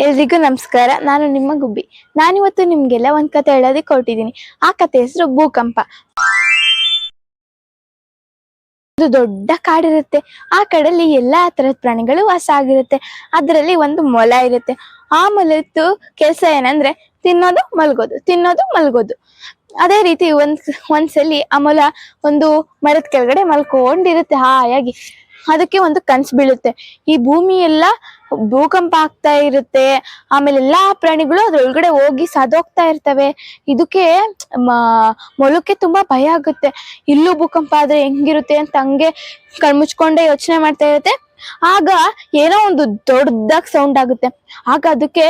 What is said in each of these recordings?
ಎಲ್ರಿಗೂ ನಮಸ್ಕಾರ. ನಾನು ನಿಮ್ಮ ಗುಬ್ಬಿ. ನಾನಿವತ್ತು ನಿಮ್ಗೆಲ್ಲ ಒಂದ್ ಕತೆ ಹೇಳೋದಕ್ಕೆ ಹೊರಟಿದ್ದೀನಿ ಆ ಕತೆ ಹೆಸರು ಭೂಕಂಪ. ಒಂದು ದೊಡ್ಡ ಕಾಡಿರುತ್ತೆ. ಆ ಕಾಡಲ್ಲಿ ಎಲ್ಲಾ ತರದ ಪ್ರಾಣಿಗಳು ವಾಸ ಆಗಿರುತ್ತೆ. ಅದರಲ್ಲಿ ಒಂದು ಮೊಲ ಇರುತ್ತೆ. ಆ ಮೊಲದ್ದು ಕೆಲಸ ಏನಂದ್ರೆ ತಿನ್ನೋದು ಮಲ್ಗೋದು ತಿನ್ನೋದು ಮಲ್ಗೋದು. ಅದೇ ರೀತಿ ಒಂದ್ ಒಂದ್ಸಲಿ ಆ ಒಂದು ಮರದ ಕೆಳಗಡೆ ಮಲ್ಕೊಂಡಿರುತ್ತೆ ಹಾಯಾಗಿ. ಅದಕ್ಕೆ ಒಂದು ಕನ್ಸು ಬೀಳುತ್ತೆ. ಈ ಭೂಮಿ ಎಲ್ಲ ಭೂಕಂಪ ಆಗ್ತಾ ಇರುತ್ತೆ. ಆಮೇಲೆ ಎಲ್ಲಾ ಪ್ರಾಣಿಗಳು ಅದ್ರೊಳಗಡೆ ಹೋಗಿ ಸದೋಗ್ತಾ ಇರ್ತವೆ. ಇದಕ್ಕೆ ಮೊಲಕ್ಕೆ ತುಂಬಾ ಭಯ ಆಗುತ್ತೆ. ಇಲ್ಲೂ ಭೂಕಂಪ ಆದ್ರೆ ಹೆಂಗಿರುತ್ತೆ ಅಂತ ಹಂಗೆ ಕಣ್ಮುಚ್ಕೊಂಡೆ ಯೋಚನೆ ಮಾಡ್ತಾ ಇರುತ್ತೆ. ಆಗ ಏನೋ ಒಂದು ದೊಡ್ಡದಾಗ್ ಸೌಂಡ್ ಆಗುತ್ತೆ. ಆಗ ಅದಕ್ಕೆ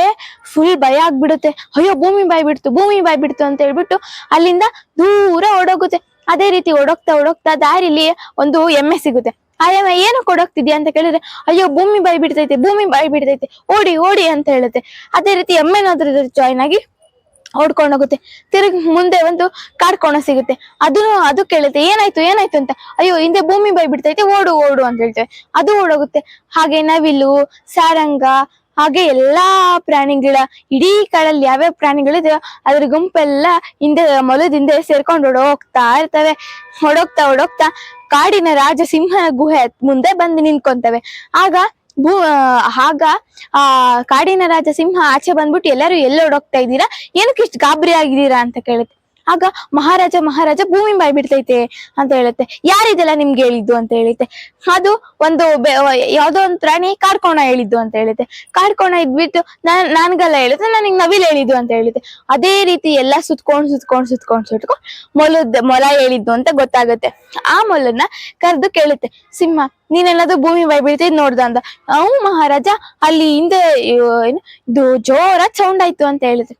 ಫುಲ್ ಭಯ ಆಗ್ಬಿಡುತ್ತೆ. ಅಯ್ಯೋ, ಭೂಮಿ ಬಾಯ್ ಬಿಡ್ತು, ಭೂಮಿ ಬಾಯ್ ಬಿಡ್ತು ಅಂತ ಹೇಳ್ಬಿಟ್ಟು ಅಲ್ಲಿಂದ ದೂರ ಓಡೋಗುತ್ತೆ. ಅದೇ ರೀತಿ ಓಡೋಗ್ತಾ ಓಡೋಗ್ತಾ ದಾರಿಲಿ ಒಂದು ಎಮ್ಮೆ ಸಿಗುತ್ತೆ. ಆ ಎಮ್ಮೆ ಏನು ಕೊಡೋಗ್ತಿದ್ಯಾ ಅಂತ ಕೇಳಿದ್ರೆ, ಅಯ್ಯೋ, ಭೂಮಿ ಬಾಯ್ ಬಿಡ್ತೈತೆ, ಭೂಮಿ ಬಾಯ್ ಬಿಡ್ತೈತೆ, ಓಡಿ ಓಡಿ ಅಂತ ಹೇಳುತ್ತೆ. ಅದೇ ರೀತಿ ಎಮ್ಮೆನಾದ್ರೂ ಜಾಯ್ನ್ ಆಗಿ ಓಡ್ಕೊಂಡು ಹೋಗುತ್ತೆ. ತಿರುಗಿ ಮುಂದೆ ಒಂದು ಕಾಡ್ಕೋಣ ಸಿಗುತ್ತೆ. ಅದನ್ನು ಅದು ಕೇಳುತ್ತೆ, ಏನಾಯ್ತು ಏನಾಯ್ತು ಅಂತ. ಅಯ್ಯೋ, ಹಿಂದೆ ಭೂಮಿ ಬೈ ಬಿಡ್ತೈತೆ ಓಡು ಓಡು ಅಂತ ಹೇಳ್ತೇವೆ. ಅದು ಓಡೋಗುತ್ತೆ. ಹಾಗೆ ನವಿಲು, ಸಾರಂಗ, ಹಾಗೆ ಎಲ್ಲಾ ಪ್ರಾಣಿಗಳ, ಇಡೀ ಕಾಡಲ್ಲಿ ಯಾವ್ಯಾವ ಪ್ರಾಣಿಗಳಿದೆ ಅದ್ರ ಗುಂಪೆಲ್ಲ ಹಿಂದೆ, ಮೊಲದಿಂದ ಸೇರ್ಕೊಂಡು ಓಡೋಗ್ತಾ ಇರ್ತವೆ. ಓಡೋಗ್ತಾ ಓಡೋಗ್ತಾ ಕಾಡಿನ ರಾಜ ಸಿಂಹನ ಗುಹೆ ಮುಂದೆ ಬಂದು ನಿಂತ್ಕೊಂತವೆ. ಆಗ ಭೂ ಆಗ ಆ, ಕಾಡಿನ ರಾಜ ಸಿಂಹ ಆಚೆ ಬಂದ್ಬಿಟ್ಟು ಎಲ್ಲರೂ ಎಲ್ಲೋಡೋಗ್ತಾ ಇದ್ದೀರಾ? ಏನಕ್ಕೆ ಇಷ್ಟು ಗಾಬರಿ ಆಗಿದ್ದೀರಾ ಅಂತ ಕೇಳುತ್ತೆ ಆಗ ಮಹಾರಾಜ ಮಹಾರಾಜ ಭೂಮಿ ಬಾಯಿ ಬಿಡ್ತೈತೆ ಅಂತ ಹೇಳುತ್ತೆ. ಯಾರಿದೆಲ್ಲ ನಿಮ್ಗೆ ಹೇಳಿದ್ದು ಅಂತ ಹೇಳುತ್ತೆ? ಅದು ಒಂದು ಯಾವ್ದೋ ಒಂದು ಪ್ರಾಣಿ ಕಾಡ್ಕೋಣ ಹೇಳಿದ್ದು ಅಂತ ಹೇಳುತ್ತೆ. ಕಾಡ್ಕೋಣ ಇದ್ಬಿಟ್ಟು ನಾನ್ ನನ್ಗೆಲ್ಲ ಹೇಳುತ್ತೆ ನನಗೆ ನವಿಲ್ ಹೇಳಿದ್ದು ಅಂತ ಹೇಳುತ್ತೆ ಅದೇ ರೀತಿ ಎಲ್ಲ ಸುತ್ಕೊಂಡ್ ಸುತ್ಕೊಂಡ್ ಸುತ್ಕೊಂಡ್ ಸುತ್ಕೊಂಡ್ ಮೊಲದ, ಮೊಲ ಹೇಳಿದ್ದು ಅಂತ ಗೊತ್ತಾಗುತ್ತೆ. ಆ ಮೊಲನ್ನ ಕರೆದು ಕೇಳುತ್ತೆ. ಸಿಂಹ, ನೀನೆಲ್ಲದು ಭೂಮಿ ಬಾಯಿ ಬೀಳ್ತಿದ್ ನೋಡ್ದ ಅಂತ ಅವು ಮಹಾರಾಜ ಅಲ್ಲಿ ಹಿಂದೆ ಇದು ಜೋರ ಸೌಂಡ್ ಆಯ್ತು ಅಂತ ಹೇಳುತ್ತೆ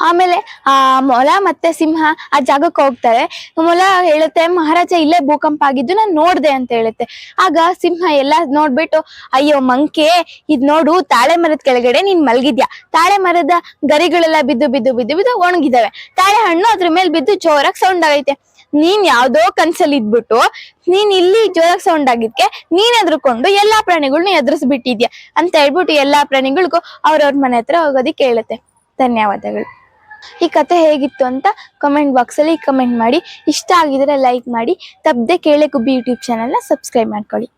ಆಮೇಲೆ, ಆ, ಮೊಲ ಮತ್ತೆ ಸಿಂಹ ಆ ಜಾಗಕ್ಕೆ ಹೋಗ್ತಾರೆ. ಮೊಲ ಹೇಳುತ್ತೆ, ಮಹಾರಾಜ, ಇಲ್ಲೇ ಭೂಕಂಪ ಆಗಿದ್ದು ನಾನು ನೋಡ್ದೆ ಅಂತ ಹೇಳುತ್ತೆ. ಆಗ ಸಿಂಹ ಎಲ್ಲ ನೋಡ್ಬಿಟ್ಟು, ಅಯ್ಯೋ, ಮಂಕೆ, ಇದ್ ನೋಡು, ತಾಳೆ ಮರದ ಕೆಳಗಡೆ ನೀನ್ ಮಲಗಿದ್ಯಾ? ತಾಳೆ ಮರದ ಗರಿಗಳೆಲ್ಲ ಬಿದ್ದು ಬಿದ್ದು ಬಿದ್ದು ಬಿದ್ದು ಒಣಗಿದಾವೆ. ತಾಳೆ ಹಣ್ಣು ಅದ್ರ ಮೇಲೆ ಬಿದ್ದು ಜೋರಾಗಿ ಸೌಂಡ್ ಆಗೈತೆ. ನೀನ್ ಯಾವ್ದೋ ಕನ್ಸಲ್ಲಿ ಇದ್ಬಿಟ್ಟು, ನೀನ್ ಇಲ್ಲಿ ಜೋರಾಗಿ ಸೌಂಡ್ ಆಗಿದ್ಕೆ, ನೀನ್ ಎದ್ರುಕೊಂಡು ಎಲ್ಲಾ ಪ್ರಾಣಿಗಳ್ನು ಎದುರಿಸ್ಬಿಟ್ಟಿದ್ಯಾ ಅಂತ ಹೇಳ್ಬಿಟ್ಟು ಎಲ್ಲಾ ಪ್ರಾಣಿಗಳಿಗೂ ಅವ್ರವ್ರ ಮನೆ ಹತ್ರ ಹೋಗೋದಿಕ್ಕೆ ಹೇಳುತ್ತೆ. ಧನ್ಯವಾದಗಳು. ಈ ಕತೆ ಹೇಗಿತ್ತು ಅಂತ ಕಮೆಂಟ್ ಬಾಕ್ಸಲ್ಲಿ ಕಮೆಂಟ್ ಮಾಡಿ. ಇಷ್ಟ ಆಗಿದ್ರೆ ಲೈಕ್ ಮಾಡಿ. ತಪ್ಪದೆ ಕೇಳೆ ಗುಬ್ಬಿ ಯೂಟ್ಯೂಬ್ ಚಾನಲ್ನ ಸಬ್ಸ್ಕ್ರೈಬ್ ಮಾಡ್ಕೊಳ್ಳಿ.